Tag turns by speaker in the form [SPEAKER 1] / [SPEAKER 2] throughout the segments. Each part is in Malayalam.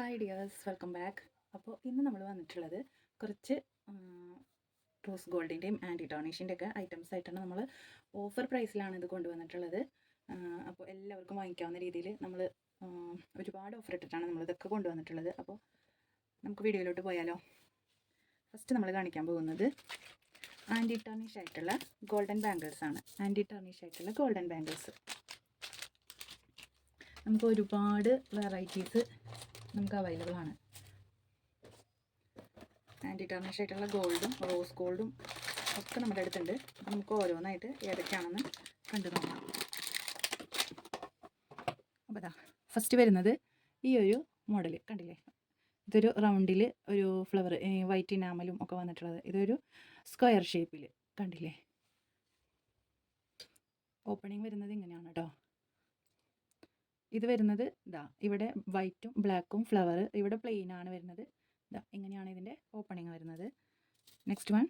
[SPEAKER 1] ഹായ് ഡിയേഴ്സ് വെൽക്കം ബാക്ക് അപ്പോൾ ഇന്ന് നമ്മൾ വന്നിട്ടുള്ളത് കുറച്ച് റോസ് ഗോൾഡിന്റെയും ആന്റി ടോണിഷിന്റെ ഒക്കെ ഐറ്റംസ് ആയിട്ടാണ് നമ്മൾ ഓഫർ പ്രൈസിലാണ് ഇത് കൊണ്ടുവന്നിട്ടുള്ളത്. അപ്പോൾ എല്ലാവർക്കും വാങ്ങിക്കാവുന്ന രീതിയിൽ നമ്മൾ ഒരുപാട് ഓഫർ ഇട്ടിട്ടാണ് നമ്മൾ ഇതൊക്കെ കൊണ്ടുവന്നിട്ടുള്ളത്. അപ്പോൾ നമുക്ക് വീഡിയോയിലോട്ട് പോയാലോ? ഫസ്റ്റ് നമ്മൾ കാണിക്കാൻ പോകുന്നത് ആന്റി ടർണിഷ് ആയിട്ടുള്ള ഗോൾഡൻ ബാംഗിൾസ് ആണ്. ആന്റി ടർണിഷ് ആയിട്ടുള്ള ഗോൾഡൻ ബാംഗിൾസ് നമുക്ക് ഒരുപാട് വെറൈറ്റീസ് നമുക്ക് അവൈലബിൾ ആണ്. ആന്റി ടർണിഷ് ആയിട്ടുള്ള ഗോൾഡും റോസ് ഗോൾഡും ഒക്കെ നമ്മുടെ അടുത്തുണ്ട്. അപ്പം നമുക്ക് ഓരോന്നായിട്ട് ഏതൊക്കെയാണെന്ന് കണ്ടു നോക്കാം. അപ്പോൾ അതാ ഫസ്റ്റ് വരുന്നത് ഈ ഒരു മോഡൽ കണ്ടില്ലേ? ഇതൊരു റൗണ്ടിൽ ഒരു ഫ്ലവർ വൈറ്റ് ഇനാമലും ഒക്കെ വന്നിട്ടുള്ളത്. ഇതൊരു സ്ക്വയർ ഷേപ്പിൽ കണ്ടില്ലേ? ഓപ്പണിങ് വരുന്നത് ഇങ്ങനെയാണ് കേട്ടോ ഇത് വരുന്നത് ഇതാ ഇവിടെ വൈറ്റും ബ്ലാക്കും ഫ്ലവർ ഇവിടെ പ്ലെയിൻ ആണ് വരുന്നത്. ഇതാ ഇങ്ങനെയാണ് ഇതിന്റെ ഓപ്പണിങ് വരുന്നത്. നെക്സ്റ്റ് വൺ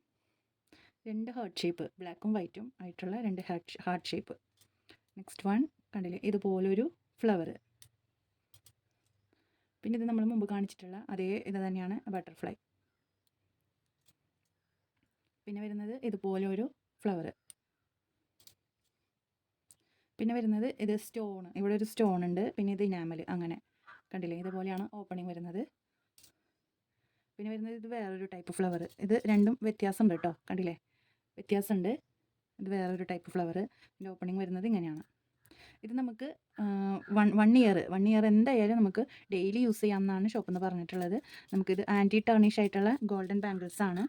[SPEAKER 1] രണ്ട് ഹാർട്ട് ഷേപ്പ് ബ്ലാക്കും വൈറ്റും ആയിട്ടുള്ള രണ്ട് heart heart shape next one കണ്ടില്ലേ? ഇതുപോലൊരു ഫ്ലവർ പിന്നെ ഇത് നമ്മൾ മുമ്പ് കാണിച്ചിട്ടുള്ള അതേ ഇത് തന്നെയാണ് ബട്ടർഫ്ലൈ പിന്നെ വരുന്നത് ഇതുപോലൊരു ഫ്ലവർ പിന്നെ വരുന്നത് ഇത് സ്റ്റോൺ ഇവിടെ ഒരു സ്റ്റോൺ ഉണ്ട്. പിന്നെ ഇത് ഇനാമൽ അങ്ങനെ. കണ്ടില്ലേ? ഇതുപോലെയാണ് ഓപ്പണിങ് വരുന്നത്. പിന്നെ വരുന്നത് ഇത് വേറൊരു ടൈപ്പ് ഫ്ലവർ ഇത് രണ്ടും വ്യത്യാസമുണ്ട് കേട്ടോ. കണ്ടില്ലേ? വ്യത്യാസമുണ്ട്. ഇത് വേറൊരു ടൈപ്പ് ഫ്ലവർ ഇതിന്റെ ഓപ്പണിങ് വരുന്നത് ഇങ്ങനെയാണ്. ഇത് നമുക്ക് one one year one year എന്തായാലും നമുക്ക് ഡെയിലി യൂസ് ചെയ്യാമെന്നാണ് ഷോപ്പിൽ നിന്ന് പറഞ്ഞിട്ടുള്ളത്. നമുക്കിത് ആന്റി ടർണിഷ് ആയിട്ടുള്ള ഗോൾഡൻ ബാംഗിൾസ് ആണ്.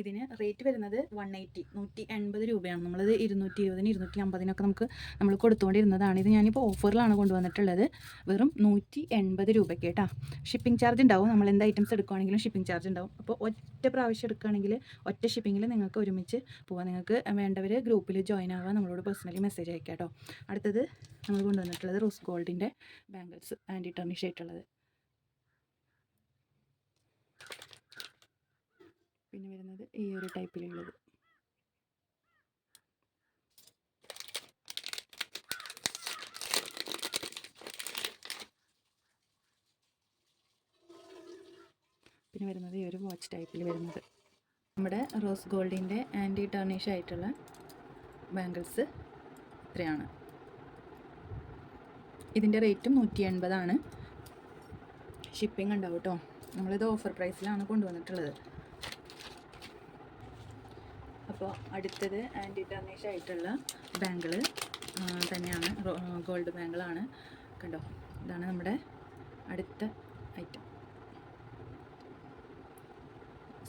[SPEAKER 1] ഇതിന് റേറ്റ് വരുന്നത് വൺ എയ്റ്റി നൂറ്റി എൺപത് രൂപയാണ്. നമ്മളത് ഇരുന്നൂറ്റി ഇരുപതിന് ഇരുന്നൂറ്റി അമ്പതിനൊക്കെ നമുക്ക് നമ്മൾ കൊടുത്തുകൊണ്ടിരുന്നതാണ്. ഇത് ഞാനിപ്പോൾ ഓഫറിലാണ് കൊണ്ടുവന്നിട്ടുള്ളത്. വെറും നൂറ്റി എൺപത് രൂപയ്ക്ക് കേട്ടോ ഷിപ്പിംഗ് ചാർജ് ഉണ്ടാവും. നമ്മൾ എന്ത് ഐറ്റംസ് എടുക്കുകയാണെങ്കിലും ഷിപ്പിംഗ് ചാർജ് ഉണ്ടാവും. അപ്പോൾ ഒറ്റ പ്രാവശ്യം എടുക്കുകയാണെങ്കിൽ ഒറ്റ ഷിപ്പിങ്ങിൽ നിങ്ങൾക്ക് ഒരുമിച്ച് പോകാം നിങ്ങൾക്ക് വേണ്ടവർ ഗ്രൂപ്പിൽ ജോയിൻ ആവാം. നമ്മളോട് പേഴ്സണലി മെസ്സേജ് അയക്കാം കേട്ടോ അടുത്തത് നമ്മൾ കൊണ്ടുവന്നിട്ടുള്ളത് റോസ് ഗോൾഡിന്റെ ബാംഗിൾസ് ആന്റി ടർണിഷ് ആയിട്ടുള്ളത് പിന്നെ വരുന്നത് ഈ ഒരു ടൈപ്പിലുള്ളത്. പിന്നെ വരുന്നത് ഈ ഒരു വാച്ച് ടൈപ്പിൽ വരുന്നത്. നമ്മുടെ റോസ് ഗോൾഡിന്റെ ആന്റി ടർണിഷ് ആയിട്ടുള്ള ബാംഗിൾസ് ഇത്രയാണ്. ഇതിന്റെ റേറ്റ് നൂറ്റി എൺപതാണ് ഷിപ്പിംഗ് ഉണ്ടാവും കേട്ടോ നമ്മളിത് ഓഫർ പ്രൈസിലാണ് കൊണ്ടുവന്നിട്ടുള്ളത്. അപ്പോൾ അടുത്തത് ആന്റി ടർണിഷ് ആയിട്ടുള്ള ബാങ്കിൾ തന്നെയാണ് ഗോൾഡ് ബാങ്കിളാണ് കണ്ടോ? ഇതാണ് നമ്മുടെ അടുത്ത ഐറ്റം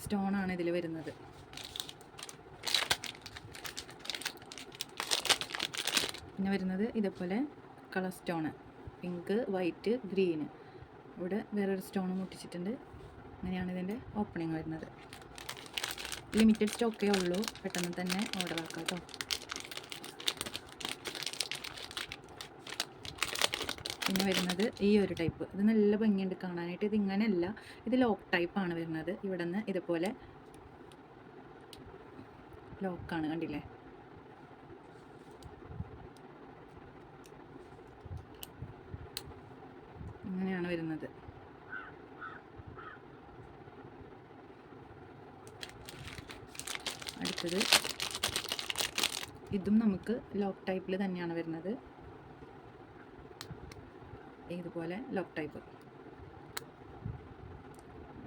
[SPEAKER 1] സ്റ്റോണാണ് ഇതിൽ വരുന്നത്. പിന്നെ വരുന്നത് ഇതേപോലെ colour stone pink white green ഇവിടെ വേറൊരു സ്റ്റോൺ മുട്ടിച്ചിട്ടുണ്ട് അങ്ങനെയാണ് ഇതിന്റെ ഓപ്പണിങ് വരുന്നത്. ലിമിറ്റഡ് സ്റ്റോക്കേ ഉള്ളൂ. പെട്ടെന്ന് തന്നെ ഓർഡർ ആക്കാം കേട്ടോ പിന്നെ വരുന്നത് ഈ ഒരു ടൈപ്പ് ഇത് നല്ല ഭംഗിയുണ്ട് കാണാനായിട്ട്. ഇത് ഇങ്ങനെയല്ല. ഇത് ലോക്ക് ടൈപ്പാണ് വരുന്നത്. ഇവിടെ നിന്ന് ഇതുപോലെ ലോക്കാണ് കണ്ടില്ലേ? ഇങ്ങനെയാണ് വരുന്നത്. അടുത്തത് ഇതും നമുക്ക് ലോക്ക് ടൈപ്പിൽ തന്നെയാണ് വരുന്നത്. ഇതുപോലെ ലോക്ക് ടൈപ്പ്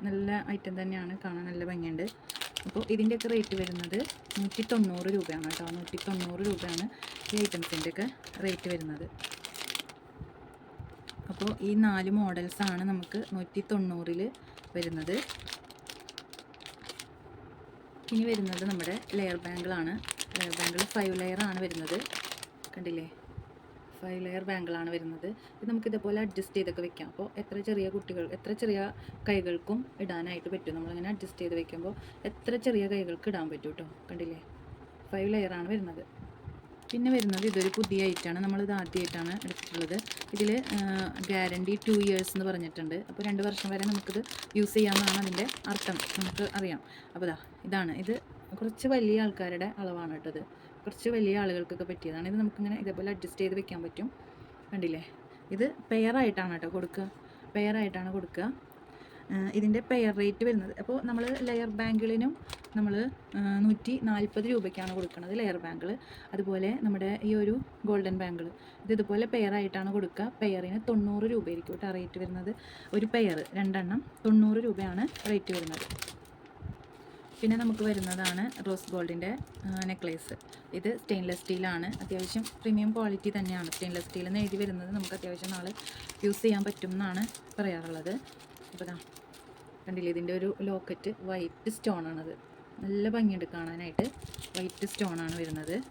[SPEAKER 1] നല്ല ഐറ്റം തന്നെയാണ്. കാണാൻ നല്ല ഭംഗിയുണ്ട്. അപ്പോൾ ഇതിന്റെയൊക്കെ റേറ്റ് വരുന്നത് നൂറ്റി തൊണ്ണൂറ് രൂപയാണ് കേട്ടോ. നൂറ്റി തൊണ്ണൂറ് രൂപയാണ് ഈ ഐറ്റംസിന്റെയൊക്കെ റേറ്റ് വരുന്നത്. അപ്പോൾ ഈ നാല് മോഡൽസാണ് നമുക്ക് നൂറ്റി തൊണ്ണൂറിൽ വരുന്നത്. ഇനി വരുന്നത് നമ്മുടെ ലെയർ ബാങ്കിളാണ് ലെയർ ബാങ്കിൾ ഫൈവ് ലെയർ ആണ് വരുന്നത്. കണ്ടില്ലേ? ഫൈവ് ലെയർ ബാങ്കിളാണ് വരുന്നത്. ഇത് നമുക്ക് ഇതേപോലെ അഡ്ജസ്റ്റ് ചെയ്തൊക്കെ വെക്കാം. അപ്പോൾ എത്ര ചെറിയ കുട്ടികൾ എത്ര ചെറിയ കൈകൾക്കും ഇടാനായിട്ട് പറ്റും. നമ്മളിങ്ങനെ അഡ്ജസ്റ്റ് ചെയ്ത് വെക്കുമ്പോൾ എത്ര ചെറിയ കൈകൾക്ക് ഇടാൻ പറ്റും കേട്ടോ കണ്ടില്ലേ? ഫൈവ് ലെയർ ആണ് വരുന്നത്. പിന്നെ വരുന്നത് ഇതൊരു പുതിയ ഐറ്റമാണ് നമ്മളിത് ആദ്യമായിട്ടാണ് എടുത്തിട്ടുള്ളത്. ഇതിൽ ഗ്യാരണ്ടി ടു ഇയേഴ്സ് എന്ന് പറഞ്ഞിട്ടുണ്ട്. അപ്പോൾ രണ്ട് വർഷം വരെ നമുക്കിത് യൂസ് ചെയ്യാമെന്നാണ് അതിന്റെ അർത്ഥം. നമുക്ക് അറിയാം. അപ്പോൾ ഇതാ ഇതാണ്. ഇത് കുറച്ച് വലിയ ആൾക്കാരുടെ അളവാണ് കേട്ടത് കുറച്ച് വലിയ ആളുകൾക്കൊക്കെ പറ്റിയതാണ്. ഇത് നമുക്കിങ്ങനെ ഇതേപോലെ അഡ്ജസ്റ്റ് ചെയ്ത് വെക്കാൻ പറ്റും. കണ്ടില്ലേ? ഇത് പെയറായിട്ടാണ് കേട്ടോ കൊടുക്കുക. പെയറായിട്ടാണ് കൊടുക്കുക. ഇതിന്റെ പെയർ റേറ്റ് വരുന്നത്. അപ്പോൾ നമ്മൾ ലെയർ ബാങ്കിളിനും നമ്മൾ നൂറ്റി നാൽപ്പത് രൂപയ്ക്കാണ് കൊടുക്കുന്നത് ലെയർ ബാങ്കിൾ അതുപോലെ നമ്മുടെ ഈ ഒരു ഗോൾഡൻ ബാങ്കിൾ ഇത് ഇതുപോലെ പെയറായിട്ടാണ് കൊടുക്കുക. പെയറിന് തൊണ്ണൂറ് രൂപയായിരിക്കും കേട്ടോ റേറ്റ് വരുന്നത്. ഒരു പെയർ രണ്ടെണ്ണം തൊണ്ണൂറ് രൂപയാണ് റേറ്റ് വരുന്നത്. പിന്നെ നമുക്ക് വരുന്നതാണ് റോസ് ഗോൾഡിന്റെ നെക്ലേസ് ഇത് സ്റ്റെയിൻലെസ് സ്റ്റീലാണ് അത്യാവശ്യം പ്രീമിയം ക്വാളിറ്റി തന്നെയാണ്. സ്റ്റെയിൻലെസ് സ്റ്റീൽ എന്ന് എഴുതി വരുന്നത് നമുക്ക് അത്യാവശ്യം നാളെ യൂസ് ചെയ്യാൻ പറ്റും എന്നാണ് പറയാറുള്ളത് അപ്പോൾ കണ്ടില്ലേ? ഇതിന്റെ ഒരു ലോക്കറ്റ് വൈറ്റ് സ്റ്റോൺ ആണത്. നല്ല ഭംഗിയുണ്ട് കാണാനായിട്ട്. വൈറ്റ് സ്റ്റോൺ ആണ് വരുന്നത്.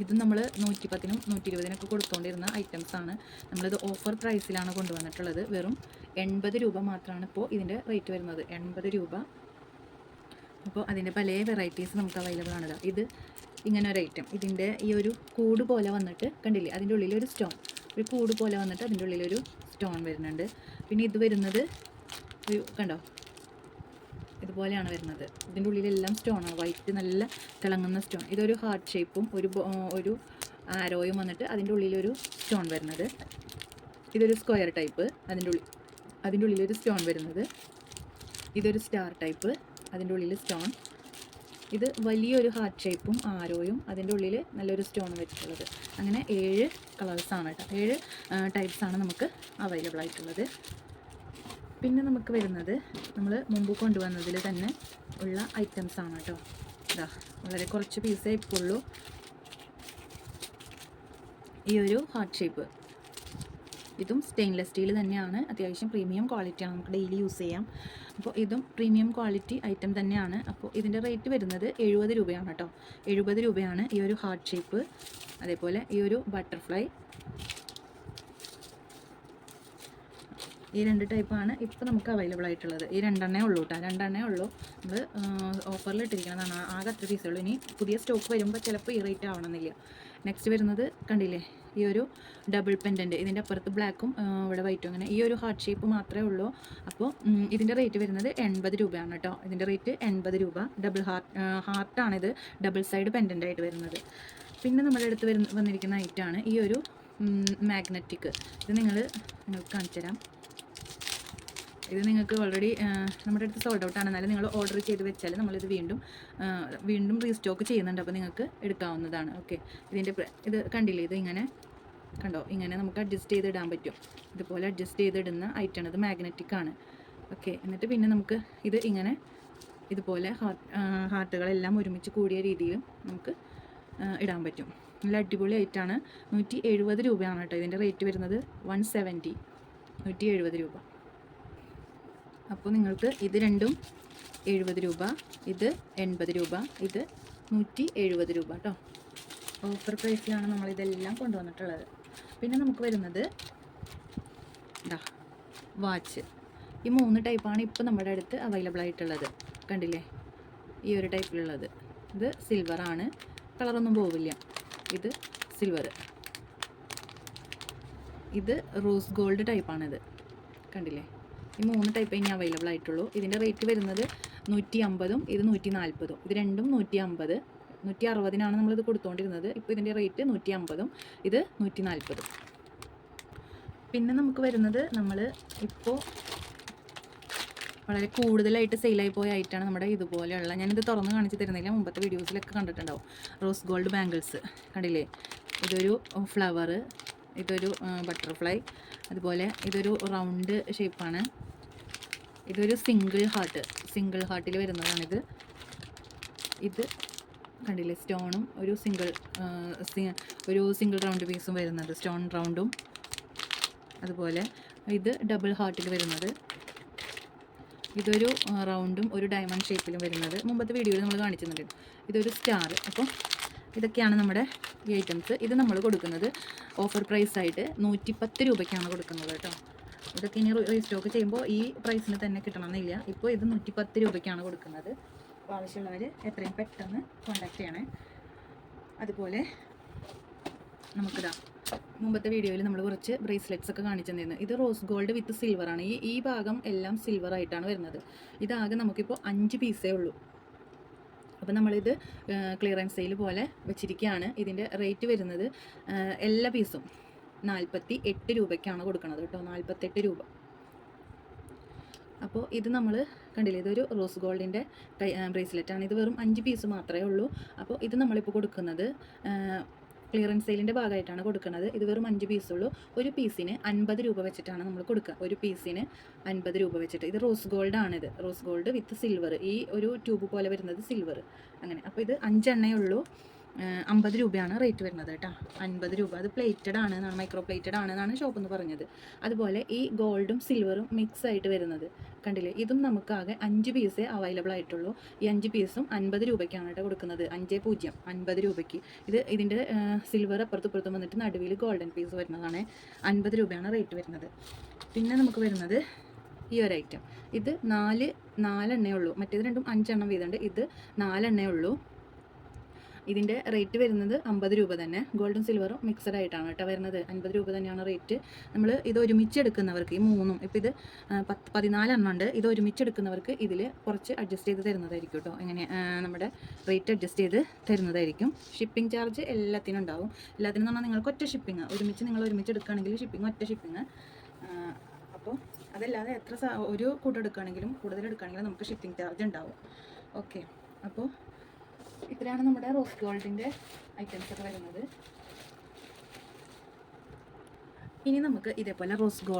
[SPEAKER 1] ഇത് നമ്മൾ നൂറ്റി പത്തിനും നൂറ്റി ഇരുപതിനൊക്കെ കൊടുത്തുകൊണ്ടിരുന്ന ഐറ്റംസ് ആണ്. നമ്മളിത് ഓഫർ പ്രൈസിലാണ് കൊണ്ടുവന്നിട്ടുള്ളത്. വെറും എൺപത് രൂപ മാത്രമാണ് ഇപ്പോൾ ഇതിന്റെ റേറ്റ് വരുന്നത്. എൺപത് രൂപ. അപ്പോൾ അതിന്റെ പല വെറൈറ്റീസ് നമുക്ക് അവൈലബിൾ ആണ് ഇതാ. ഇങ്ങനെ ഒരു ഐറ്റം ഇതിന്റെ ഈ ഒരു കൂട് പോലെ വന്നിട്ട് കണ്ടില്ലേ? അതിന്റെ ഉള്ളിലൊരു സ്റ്റോൺ ഒരു കൂട് പോലെ വന്നിട്ട് അതിന്റെ ഉള്ളിലൊരു സ്റ്റോൺ വരുന്നുണ്ട്. പിന്നെ ഇത് വരുന്നത് ഒരു കണ്ടോ? ഇതുപോലെയാണ് വരുന്നത്. ഇതിന്റെ ഉള്ളിലെല്ലാം സ്റ്റോണാണ് വൈറ്റ് നല്ല തിളങ്ങുന്ന സ്റ്റോൺ. ഇതൊരു ഹാർട്ട് ഷേപ്പും ഒരു ഒരു ആരോയും വന്നിട്ട് അതിന്റെ ഉള്ളിലൊരു സ്റ്റോൺ വരുന്നത്. ഇതൊരു സ്ക്വയർ ടൈപ്പ് അതിന്റെ ഉള്ളിൽ അതിന്റെ ഉള്ളിലൊരു സ്റ്റോൺ വരുന്നത്. ഇതൊരു സ്റ്റാർ ടൈപ്പ് അതിന്റെ ഉള്ളിൽ സ്റ്റോൺ. ഇത് വലിയൊരു ഹാർട്ട് ഷേപ്പും ആരോയും അതിന്റെ ഉള്ളിൽ നല്ലൊരു സ്റ്റോൺ വെച്ചിട്ടുള്ളത്. അങ്ങനെ ഏഴ് കളേഴ്സാണ് കേട്ടോ. ഏഴ് ടൈപ്സാണ് നമുക്ക് അവൈലബിൾ ആയിട്ടുള്ളത്. പിന്നെ നമുക്ക് വരുന്നത് നമ്മൾ മുമ്പ് കൊണ്ടുവന്നതിൽ തന്നെ ഉള്ള ഐറ്റംസ് ആണ് കേട്ടോ ഇതാ വളരെ കുറച്ച് പീസേ ഇപ്പോൾ ഉള്ളൂ ഈ ഒരു ഹാർട്ട് ഷേപ്പ് ഇതും സ്റ്റെയിൻലെസ് സ്റ്റീൽ തന്നെയാണ്. അത്യാവശ്യം പ്രീമിയം ക്വാളിറ്റിയാണ് നമുക്ക് ഡെയിലി യൂസ് ചെയ്യാം. അപ്പോൾ ഇതും പ്രീമിയം ക്വാളിറ്റി ഐറ്റം തന്നെയാണ്. അപ്പോൾ ഇതിന്റെ റേറ്റ് വരുന്നത് എഴുപത് രൂപയാണ് കേട്ടോ എഴുപത് രൂപയാണ് ഈ ഒരു ഹാർട്ട് ഷേപ്പ് അതേപോലെ ഈ ഒരു ബട്ടർഫ്ലൈ ഈ രണ്ട് ടൈപ്പാണ് ഇപ്പോൾ നമുക്ക് അവൈലബിൾ ആയിട്ടുള്ളത്. ഈ രണ്ടെണ്ണേ ഉള്ളൂ കേട്ടോ രണ്ടെണ്ണേ ഉള്ളൂ. നമ്മൾ ഓഫറിൽ ഇട്ടിരിക്കുന്നതാണ് ആകെ അത്ര പീസേ ഉള്ളൂ. ഇനി പുതിയ സ്റ്റോക്ക് വരുമ്പോൾ ചിലപ്പോൾ ഈ റേറ്റ് ആവണമെന്നില്ല. നെക്സ്റ്റ് വരുന്നത് കണ്ടില്ലേ? ഈ ഒരു ഡബിൾ പെൻഡന്റ് ഇതിന്റെ അപ്പുറത്ത് ബ്ലാക്കും ഇവിടെ വൈറ്റും അങ്ങനെ ഈ ഒരു ഹാർട്ട് ഷേപ്പ് മാത്രമേ ഉള്ളൂ. അപ്പോൾ ഇതിന്റെ റേറ്റ് വരുന്നത് എൺപത് രൂപയാണ് കേട്ടോ ഇതിന്റെ റേറ്റ് എൺപത് രൂപ. ഡബിൾ ഹാർട്ട് ഹാർട്ടാണിത് ഡബിൾ സൈഡ് പെൻഡന്റ് ആയിട്ട് വരുന്നത്. പിന്നെ നമ്മുടെ അടുത്ത് വരുന്ന വന്നിരിക്കുന്ന ഐറ്റമാണ് ഈ ഒരു മാഗ്നറ്റിക് ഇത് നിങ്ങൾ നിങ്ങൾക്ക് കാണിച്ചു തരാം ഇത് നിങ്ങൾക്ക് ഓൾറെഡി നമ്മുടെ അടുത്ത് സോൾഡ് ഔട്ട് ആണ്. എന്നാലും നിങ്ങൾ ഓർഡർ ചെയ്ത് വെച്ചാൽ നമ്മളിത് വീണ്ടും വീണ്ടും റീസ്റ്റോക്ക് ചെയ്യുന്നുണ്ട്. അപ്പോൾ നിങ്ങൾക്ക് എടുക്കാവുന്നതാണ്. ഓക്കെ ഇതിന്റെ ഇത് കണ്ടില്ലേ? ഇത് ഇങ്ങനെ കണ്ടോ? ഇങ്ങനെ നമുക്ക് അഡ്ജസ്റ്റ് ചെയ്ത് ഇടാൻ പറ്റും. ഇതുപോലെ അഡ്ജസ്റ്റ് ചെയ്തിടുന്ന ഐറ്റമാണ് ഇത് മാഗ്നറ്റിക് ആണ്. ഓക്കെ എന്നിട്ട് പിന്നെ നമുക്ക് ഇത് ഇങ്ങനെ ഇതുപോലെ ഹാർട്ട് ഹാർട്ടുകളെല്ലാം ഒരുമിച്ച് കൂടിയ രീതിയിൽ നമുക്ക് ഇടാൻ പറ്റും. നല്ല അടിപൊളി ആയിട്ടാണ് നൂറ്റി എഴുപത് രൂപയാണ് കേട്ടോ. ഇതിന്റെ റേറ്റ് വരുന്നത് വൺ സെവന്റി നൂറ്റി എഴുപത് രൂപ. അപ്പോൾ നിങ്ങൾക്ക് ഇത് രണ്ടും എഴുപത് രൂപ ഇത് എൺപത് രൂപ ഇത് നൂറ്റി എഴുപത് രൂപ കേട്ടോ ഓഫർ പ്രൈസിലാണ് നമ്മളിതെല്ലാം കൊണ്ടുവന്നിട്ടുള്ളത്. പിന്നെ നമുക്ക് വരുന്നത് ഇതാ വാച്ച് ഈ മൂന്ന് ടൈപ്പാണ് ഇപ്പോൾ നമ്മുടെ അടുത്ത് അവൈലബിൾ ആയിട്ടുള്ളത്. കണ്ടില്ലേ? ഈ ഒരു ടൈപ്പിലുള്ളത് ഇത് സിൽവറാണ് കളറൊന്നും പോവില്ല. ഇത് സിൽവർ ഇത് റോസ് ഗോൾഡ് ടൈപ്പാണിത് കണ്ടില്ലേ? ഈ മൂന്ന് ടൈപ്പേ ഇനി അവൈലബിൾ ആയിട്ടുള്ളൂ. ഇതിന്റെ റേറ്റ് വരുന്നത് നൂറ്റി അമ്പതും ഇത് നൂറ്റി നാൽപ്പതും ഇത് രണ്ടും നൂറ്റി അമ്പത് നൂറ്റി അറുപതിനാണ് നമ്മളിത് കൊടുത്തുകൊണ്ടിരുന്നത് ഇപ്പോൾ ഇതിന്റെ റേറ്റ് നൂറ്റി അമ്പതും ഇത് നൂറ്റി നാൽപ്പതും പിന്നെ നമുക്ക് വരുന്നത് നമ്മൾ ഇപ്പോൾ വളരെ കൂടുതലായിട്ട് സെയിലായി പോയ ഐറ്റാണ് നമ്മുടെ ഇതുപോലെയുള്ള. ഞാനിത് തുറന്ന് കാണിച്ച് തരുന്നില്ല മുമ്പത്തെ വീഡിയോസിലൊക്കെ കണ്ടിട്ടുണ്ടാവും. റോസ് ഗോൾഡ് ബാംഗിൾസ് കണ്ടില്ലേ? ഇതൊരു ഫ്ലവർ ഇതൊരു ബട്ടർഫ്ലൈ അതുപോലെ ഇതൊരു റൗണ്ട് ഷേപ്പാണ് ഇതൊരു സിംഗിൾ ഹാർട്ട് സിംഗിൾ ഹാർട്ടിൽ വരുന്നതാണിത്. ഇത് കണ്ടില്ലേ? സ്റ്റോണും ഒരു സിംഗിൾ ഒരു സിംഗിൾ റൗണ്ട് പീസും വരുന്നത് സ്റ്റോൺ റൗണ്ടും. അതുപോലെ ഇത് ഡബിൾ ഹാർട്ടിൽ വരുന്നത്. ഇതൊരു റൗണ്ടും ഒരു ഡയമണ്ട് ഷേപ്പിലും വരുന്നത്. മുമ്പത്തെ വീഡിയോയിൽ നമ്മൾ കാണിച്ചിട്ടുണ്ട്. ഇതൊരു സ്റ്റാർ അപ്പോൾ ഇതൊക്കെയാണ് നമ്മുടെ ഈ ഐറ്റംസ് ഇത് നമ്മൾ കൊടുക്കുന്നത്. ഓഫർ പ്രൈസായിട്ട് നൂറ്റിപ്പത്ത് രൂപയ്ക്കാണ് കൊടുക്കുന്നത് കേട്ടോ. ഇതൊക്കെ ഇനി റീസ്റ്റോക്ക് ചെയ്യുമ്പോൾ ഈ പ്രൈസിന് തന്നെ കിട്ടണമെന്നില്ല. ഇപ്പോൾ ഇത് നൂറ്റിപ്പത്ത് രൂപയ്ക്കാണ് കൊടുക്കുന്നത്. അപ്പോൾ ആവശ്യമുള്ളവർ എത്രയും പെട്ടെന്ന് കോണ്ടാക്ട് ചെയ്യണേ. അതുപോലെ നമുക്കിതാ മുമ്പത്തെ വീഡിയോയിൽ നമ്മൾ കുറച്ച് ബ്രേസ്ലെറ്റ്സ് ഒക്കെ കാണിച്ചു തന്നിരുന്നു ഇത് റോസ് ഗോൾഡ് വിത്ത് സിൽവർ ആണ്. ഈ ഈ ഭാഗം എല്ലാം സിൽവർ ആയിട്ടാണ് വരുന്നത്. ഇതാകെ നമുക്കിപ്പോൾ അഞ്ച് പീസേ ഉള്ളൂ. അപ്പോൾ നമ്മളിത് ക്ലിയറൻസ് സെയിൽ പോലെ വെച്ചിരിക്കുകയാണ് ഇതിന്റെ റേറ്റ് വരുന്നത് എല്ലാ പീസും നാൽപ്പത്തി എട്ട് രൂപയ്ക്കാണ് കൊടുക്കുന്നത് കേട്ടോ നാൽപ്പത്തെട്ട് രൂപ. അപ്പോൾ ഇത് നമ്മൾ കണ്ടില്ലേ ഇതൊരു റോസ് ഗോൾഡിന്റെ ബ്രേസ്ലെറ്റാണ് ഇത് വെറും അഞ്ച് പീസ് മാത്രമേ ഉള്ളൂ. അപ്പോൾ ഇത് നമ്മളിപ്പോൾ കൊടുക്കുന്നത് ക്ലിയറൻസ് സെയിലിന്റെ ഭാഗമായിട്ടാണ് കൊടുക്കുന്നത് ഇത് വെറും അഞ്ച് പീസുള്ളൂ ഒരു പീസിന് അൻപത് രൂപ വെച്ചിട്ടാണ് നമ്മൾ കൊടുക്കുക. ഒരു പീസിന് അൻപത് രൂപ വെച്ചിട്ട്. ഇത് റോസ് ഗോൾഡ് ആണിത് റോസ് ഗോൾഡ് വിത്ത് സിൽവർ. ഈ ഒരു ട്യൂബ് പോലെ വരുന്നത് സിൽവർ. അങ്ങനെ. അപ്പോൾ ഇത് അഞ്ചെണ്ണേ ഉള്ളൂ. അമ്പത് രൂപയാണ് റേറ്റ് വരുന്നത് കേട്ടോ. അൻപത് രൂപ. അത് പ്ലേറ്റഡ് ആണ് എന്നാണ് മൈക്രോ പ്ലേറ്റഡ് ആണ് എന്നാണ് ഷോപ്പ് എന്ന് പറഞ്ഞത്. അതുപോലെ ഈ ഗോൾഡും സിൽവറും മിക്സ് ആയിട്ട് വരുന്നത്. കണ്ടില്ലേ? ഇതും നമുക്കാകെ അഞ്ച് പീസേ അവൈലബിൾ ആയിട്ടുള്ളൂ. ഈ അഞ്ച് പീസും അൻപത് രൂപയ്ക്കാണ് കേട്ടോ കൊടുക്കുന്നത്. അഞ്ച് പൂജ്യം. അൻപത് രൂപയ്ക്ക്. ഇത് ഇതിന്റെ സിൽവർ അപ്പുറത്തും ഇപ്പുറത്തും വന്നിട്ട് നടുവിൽ ഗോൾഡൻ പീസ് വരുന്നതാണ്. അൻപത് രൂപയാണ് റേറ്റ് വരുന്നത്. പിന്നെ നമുക്ക് വരുന്നത് ഈ ഒരു ഐറ്റം ഇത് നാല് നാലെണ്ണേ ഉള്ളൂ. മറ്റേത് രണ്ടും അഞ്ചെണ്ണം വീതമുണ്ട്. ഇത് നാലെണ്ണേ ഉള്ളൂ. ഇതിന്റെ റേറ്റ് വരുന്നത് അമ്പത് രൂപ തന്നെ. ഗോൾഡും സിൽവറും മിക്സഡ് ആയിട്ടാണ് കേട്ടോ വരുന്നത്. അൻപത് രൂപ തന്നെയാണ് റേറ്റ് നമ്മൾ ഇത് ഒരുമിച്ച് എടുക്കുന്നവർക്ക് ഈ മൂന്നും ഇപ്പോൾ ഇത് പത്ത് പതിനാലെണ്ണം ഉണ്ട്. ഇത് ഒരുമിച്ച് എടുക്കുന്നവർക്ക് ഇതിൽ കുറച്ച് അഡ്ജസ്റ്റ് ചെയ്ത് തരുന്നതായിരിക്കും കേട്ടോ. എങ്ങനെ നമ്മുടെ റേറ്റ് അഡ്ജസ്റ്റ് ചെയ്ത് തരുന്നതായിരിക്കും. ഷിപ്പിംഗ് ചാർജ് എല്ലാത്തിനും ഉണ്ടാവും. എല്ലാത്തിനും പറഞ്ഞാൽ നിങ്ങൾക്ക് ഒറ്റ ഷിപ്പിംഗ് ഒരുമിച്ച് നിങ്ങൾ ഒരുമിച്ച് എടുക്കുകയാണെങ്കിൽ ഷിപ്പിംഗ് ഒറ്റ ഷിപ്പിംഗ് അപ്പോൾ അതല്ലാതെ എത്ര ഒരു കൂട്ടം എടുക്കുകയാണെങ്കിലും കൂടുതൽ എടുക്കുകയാണെങ്കിലും നമുക്ക് ഷിപ്പിംഗ് ചാർജ് ഉണ്ടാവും. ഓക്കെ അപ്പോൾ ഇത്രയാണ് നമ്മുടെ റോസ് ഗോൾഡിന്റെ ഐറ്റംസ് ഒക്കെ വരുന്നത്. ഇനി നമുക്ക് ഇതേപോലെ റോസ് ഗോ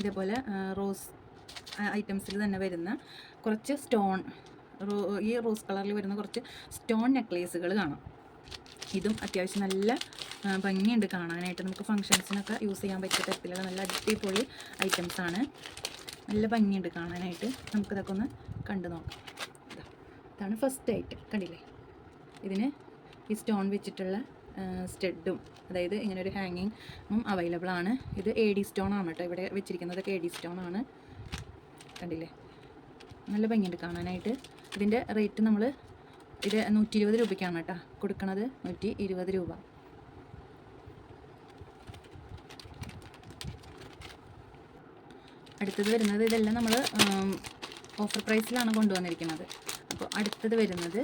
[SPEAKER 1] ഇതേപോലെ റോസ് ഐറ്റംസിൽ തന്നെ വരുന്ന കുറച്ച് സ്റ്റോൺ ഈ റോസ് കളറിൽ വരുന്ന കുറച്ച് സ്റ്റോൺ നെക്ലേസുകൾ കാണാം. ഇതും അത്യാവശ്യം നല്ല ഭംഗിയുണ്ട് കാണാനായിട്ട്. നമുക്ക് ഫങ്ഷൻസിനൊക്കെ യൂസ് ചെയ്യാൻ പറ്റിയ തരത്തിലുള്ള നല്ല അടിപൊളി ഐറ്റംസ് ആണ്. നല്ല ഭംഗിയുണ്ട് കാണാനായിട്ട്. നമുക്കിതൊക്കെ ഒന്ന് കണ്ടു നോക്കാം. ഇതാ. ഇതാണ് ഫസ്റ്റ് ഐറ്റം കണ്ടില്ലേ? ഇതിന് ഈ സ്റ്റോൺ വെച്ചിട്ടുള്ള സ്റ്റെഡും അതായത് ഇങ്ങനെ ഒരു ഹാങ്ങിങ്ങും അവൈലബിൾ ആണ്. ഇത് എ ഡി സ്റ്റോൺ ആണ് കേട്ടോ. ഇവിടെ വെച്ചിരിക്കുന്നതൊക്കെ എ ഡി സ്റ്റോൺ ആണ്. കണ്ടില്ലേ? നല്ല ഭംഗിയുണ്ട് കാണാനായിട്ട്. ഇതിന്റെ റേറ്റ് നമ്മൾ ഇത് നൂറ്റി ഇരുപത് രൂപയ്ക്കാണ് കേട്ടോ. കൊടുക്കണത് നൂറ്റി ഇരുപത് രൂപ. അടുത്തത് വരുന്നത് ഇതെല്ലാം നമ്മൾ ഓഫർ പ്രൈസിലാണ് കൊണ്ടുവന്നിരിക്കുന്നത്. അപ്പോൾ അടുത്തത് വരുന്നത്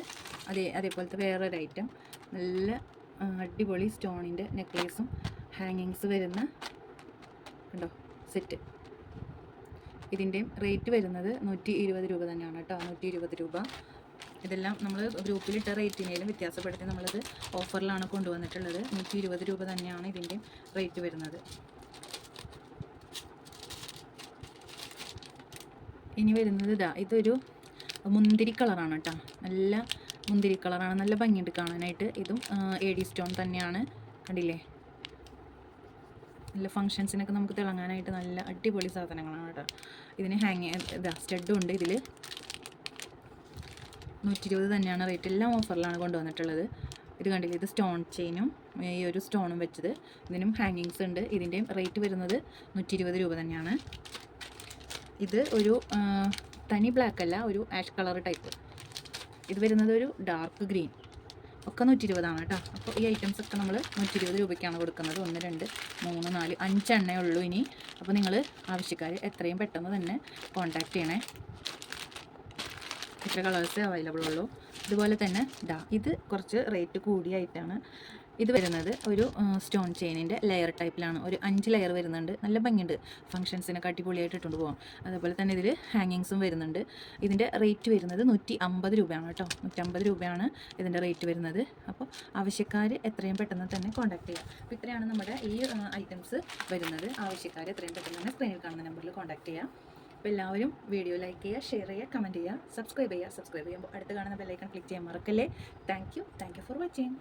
[SPEAKER 1] അതേ അതേപോലത്തെ വേറൊരു ഐറ്റം നല്ല അടിപൊളി സ്റ്റോണിന്റെ നെക്ലേസും ഹാങ്ങിങ്സ് വരുന്ന കണ്ടോ സെറ്റ് ഇതിന്റെയും റേറ്റ് വരുന്നത് നൂറ്റി ഇരുപത് രൂപ തന്നെയാണ് കേട്ടോ നൂറ്റി ഇരുപത് രൂപ. ഇതെല്ലാം നമ്മൾ ഗ്രൂപ്പിലിട്ട റേറ്റിനേലും വ്യത്യാസപ്പെടുത്തി നമ്മളത് ഓഫറിലാണ് കൊണ്ടുവന്നിട്ടുള്ളത്. നൂറ്റി ഇരുപത് രൂപ തന്നെയാണ് ഇതിന്റെയും റേറ്റ് വരുന്നത്. ഇനി വരുന്നത് ഇതാ ഇതൊരു മുന്തിരി കളറാണ് കേട്ടോ. നല്ല മുന്തിരി കളറാണ്. നല്ല ഭംഗിയുണ്ട് കാണാനായിട്ട്. ഇതും എ ഡി സ്റ്റോൺ തന്നെയാണ്. കണ്ടില്ലേ? നല്ല ഫങ്ഷൻസിനൊക്കെ നമുക്ക് തിളങ്ങാനായിട്ട് നല്ല അടിപൊളി സാധനങ്ങളാണ് കേട്ടോ. ഇതിന് ഹാങ് ഇതാ സ്റ്റഡും ഉണ്ട് ഇതിൽ നൂറ്റി ഇരുപത് തന്നെയാണ് റേറ്റ്. എല്ലാം ഓഫറിലാണ് കൊണ്ടുവന്നിട്ടുള്ളത്. ഇത് കണ്ടില്ലേ? ഇത് സ്റ്റോൺ ചെയിനും ഈ ഒരു സ്റ്റോണും വെച്ചത്. ഇതിനും ഹാങ്ങിങ്സ് ഉണ്ട്. ഇതിന്റെയും റേറ്റ് വരുന്നത് നൂറ്റി ഇരുപത് രൂപ തന്നെയാണ്. ഇത് ഒരു തനി ബ്ലാക്ക് അല്ല ഒരു ആഷ് കളർ ടൈപ്പ്. ഇത് വരുന്നത് ഒരു ഡാർക്ക് ഗ്രീൻ ഒക്കെ നൂറ്റി ഇരുപതാണ് കേട്ടോ. അപ്പോൾ ഈ ഐറ്റംസ് ഒക്കെ നമ്മൾ നൂറ്റി ഇരുപത് രൂപയ്ക്കാണ് കൊടുക്കുന്നത്. ഒന്ന് രണ്ട് മൂന്ന് നാല് അഞ്ച് എണ്ണേ ഉള്ളൂ ഇനി. അപ്പോൾ നിങ്ങൾ ആവശ്യക്കാർ എത്രയും പെട്ടെന്ന് തന്നെ കോൺടാക്റ്റ് ചെയ്യണേ. ഇത്ര കളേഴ്സേ അവൈലബിൾ ഉള്ളൂ. ഇതുപോലെ തന്നെ ഡാ ഇത് കുറച്ച് റേറ്റ് കൂടിയായിട്ടാണ് ഇത് വരുന്നത് ഒരു സ്റ്റോൺ ചെയിനിന്റെ ലെയർ ടൈപ്പിലാണ് ഒരു അഞ്ച് ലെയർ വരുന്നുണ്ട്. നല്ല ഭംഗിയുണ്ട്. ഫംഗ്ഷൻസിനൊക്കെ അടിപൊളിയായിട്ട് ഇട്ടുകൊണ്ട് പോകാം അതുപോലെ തന്നെ ഇതിൽ ഹാങ്ങിങ്സും വരുന്നുണ്ട്. ഇതിന്റെ റേറ്റ് വരുന്നത് നൂറ്റി അമ്പത് രൂപയാണ് കേട്ടോ. നൂറ്റമ്പത് രൂപയാണ് ഇതിന്റെ റേറ്റ് വരുന്നത്. അപ്പോൾ ആവശ്യക്കാർ എത്രയും പെട്ടെന്ന് തന്നെ കോൺടാക്ട് ചെയ്യുക അപ്പോൾ ഇത്രയാണ് നമ്മുടെ ഈ ഐറ്റംസ് വരുന്നത്. ആവശ്യക്കാർ എത്രയും പെട്ടെന്ന് തന്നെ സ്ക്രീനിൽ കാണുന്ന നമ്പറിൽ കോൺടാക്ട് ചെയ്യുക അപ്പോൾ എല്ലാവരും വീഡിയോ ലൈക്ക് ചെയ്യുക ഷെയർ ചെയ്യുക കമന്റ് ചെയ്യുക സബ്സ്ക്രൈബ് ചെയ്യുക. സബ്സ്ക്രൈബ് ചെയ്യുമ്പോൾ അടുത്ത് കാണുന്ന ബെല്ലൈക്കൺ ക്ലിക്ക് ചെയ്യാൻ മറക്കല്ലേ? Thank you thank you for watching